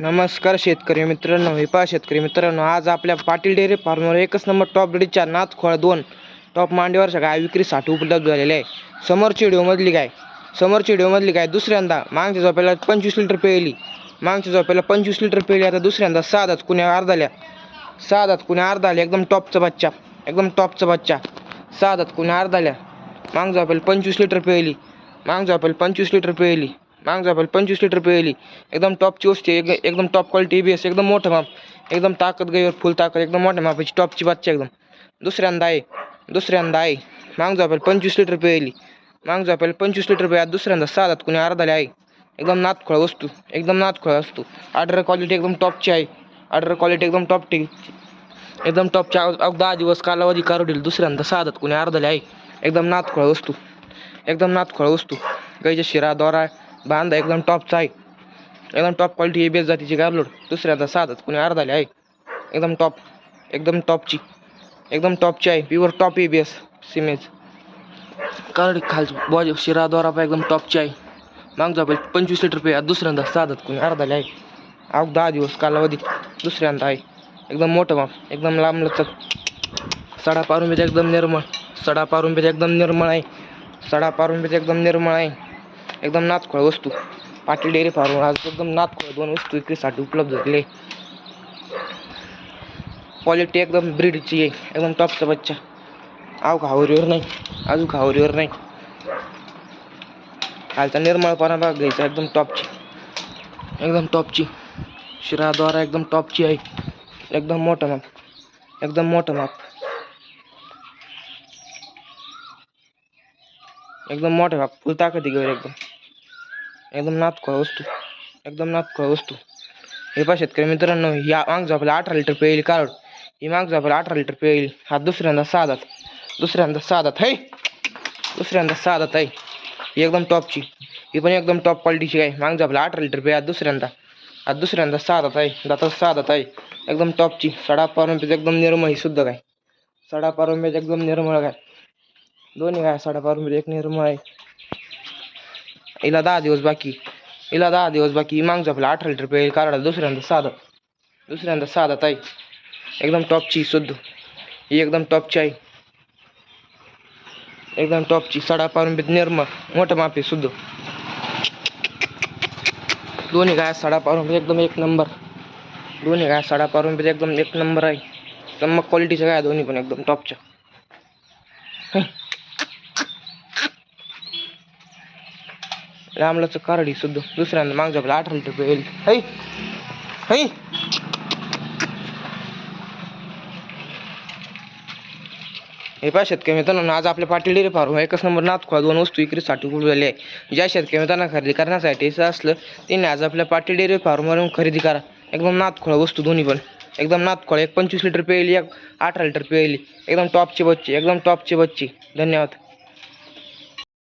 नमस्कार शेतकरी मित्रांनो हे पहा शेतकरी मित्रांनो आज आपल्या पाटील डेअरी फार्मवर एकच नंबर टॉप ब्रीडच्या नाथ खोळा दोन टॉप मांडीवरच्या गाय विक्रीसाठी उपलब्ध झालेले आहे. समोरची व्हिडिओमधली गाय समोरची व्हिडिओमधली गाय दुसऱ्यांदा मागच्या झोपेला पंचवीस लिटर पेली मागच्या झोपेला पंचवीस लिटर पेली आता दुसऱ्यांदा सहा दात कुण्या अर्धाल्या सहा दात कुण्या अर्धाल्या एकदम टॉपचा बच्चा एकदम टॉपचा बच्चा सहा दात कुण्या अर्धाल्या. मागच्या झोपेला पंचवीस लिटर पेली मागच्या झोपेला पंचवीस लिटर पेली माग झोपेला पंचवीस लिटर पेली एकदम टॉपची वस्ती एक एकदम टॉप क्वालिटी बी एस एकदम मोठं माप. एकदम ताकद गईवर फुल ताकद एकदम मोठ्या मापाची टॉपची बच्चा एकदम. दुसऱ्यांदा आहे. दुसऱ्यांदा आहे. माग झोपेला पंचवीस लिटर पेली माग झोपेला पंचवीस लिटर पे दुसऱ्यांदा साधात कुणी अर्धाले आहे. एकदम नातखोळ वस्तू. एकदम नातखोळ वस्तू. ऑर्डर क्वालिटी एकदम टॉपची आहे. ऑर्डर क्वालिटी एकदम टॉप टी एकदम टॉपच्या अग दहा दिवस कालावधी कारोडील दुसऱ्यांदा साधात कुणी अर्धाले आहे. एकदम नातखोळ वस्तू. एकदम नातखोळ वस्तू. गाईच्या शिरा दोरा बांधा एकदम टॉपचा आहे. एकदम टॉप क्वालिटी बेस जातीची गारलोड दुसऱ्यांदा साधत कुणी अर्धाले आहे एकदम टॉप एकदम टॉपची. एकदम टॉपची आहे pure top A B S सिमेज कारडी खालची बॉज शिरा द्वारा पण एकदम टॉपची आहे. मागचा पाहिजे पंचवीस लिटर पे दुसऱ्यांदा साधत कुणी अर्धाले आहे अग दहा दिवस कालावधी दुसऱ्यांदा आहे. एकदम मोठं माप एकदम लांब लचक. सडा पारून बेत एकदम निर्मळ. सडा पारून बेत एकदम निर्मळ आहे. सडा पारून बेत एकदम निर्मळ आहे. एकदम नातखोळ वस्तू. पाटील डेअरी फार्म आज एकदम नातखोळ दोन वस्तू विक्रीसाठी उपलब्ध झाले. क्वालिटी एकदम ब्रीडची आहे. एकदम टॉपचा बच्चा. आव घावरीवर नाही. अजून घावरीवर नाही. खालचा निर्मळपणा बघ घ्यायचा एकदम टॉपची एकदम टॉपची शिराद्वारा एकदम टॉपची आहे. एकदम मोठं माप. एकदम मोठं माप. एकदम मोठं माप. फुल ताकद घेऊन एकदम. एकदम नातखोळ वस्तू एकदम नातखोळ वस्तू। हे पहा शेतकरी मित्रांनो, या माग झोपायला अठरा लिटर पेईल काढ ही माग झोपायला अठरा लिटर पेईल हा दुसऱ्यांदा सहा दात दुसऱ्यांदा सहा दात आहे दुसऱ्यांदा सहा दात आहे ही एकदम टॉपची, ही पण एकदम टॉप क्वालिटीची आहे. माग झोपायला अठरा लिटर पे आज दुसऱ्यांदा आज दुसऱ्यांदा सहा दात आहे दात आहे एकदम टॉपची, सडा पारंब्यात एकदम निर्मळ ही शुद्ध काय? सडा पारंब्यात एकदम निर्मळ काय? दोन्ही काय? सडा पारंब्यात एक निर्मळ आहे. हिला दहा दिवस बाकी. हिला दहा दिवस बाकी. ही मागचा आपला अठरा लिटर पेल काढा दुसऱ्यांदा साधा. दुसऱ्यांदा साधा ताई. एकदम टॉपची सुद्ध. ही एकदम टॉपची आहे एकदम टॉपची सडा पारून बी निर्मळ मोठं माप सुद्ध. दोन्ही गाय सडा पारून एकदम एक नंबर. दोन्ही गाय सडा पारून बी एकदम एक नंबर आहे चमक क्वालिटीच्या गाय दोन्ही पण एकदम टॉपच्या लांबलाचं कारडी सुद्धा दुसऱ्यांदा मागच्या अठरा लिटर येईल. है है हे पहा शेतकरी मित्रांनो आज आपल्या पाटील डेअरी फार्म एकच नंबर नाथखोळा दोन वस्तू विक्रीसाठी उपलब्ध झाले आहे. ज्या शेतकरी मित्रांना खरेदी करण्यासाठी असं असलं त्यांनी आज आपल्या पाटील डेअरी फार्मवरून खरेदी करा. एकदम नाथखोळा वस्तू दोन्ही पण. एकदम नाथखोळा एक पंचवीस लिटर पेली एक अठरा लिटर पेली एकदम टॉपची बच्ची एकदम टॉपची बच्ची. धन्यवाद.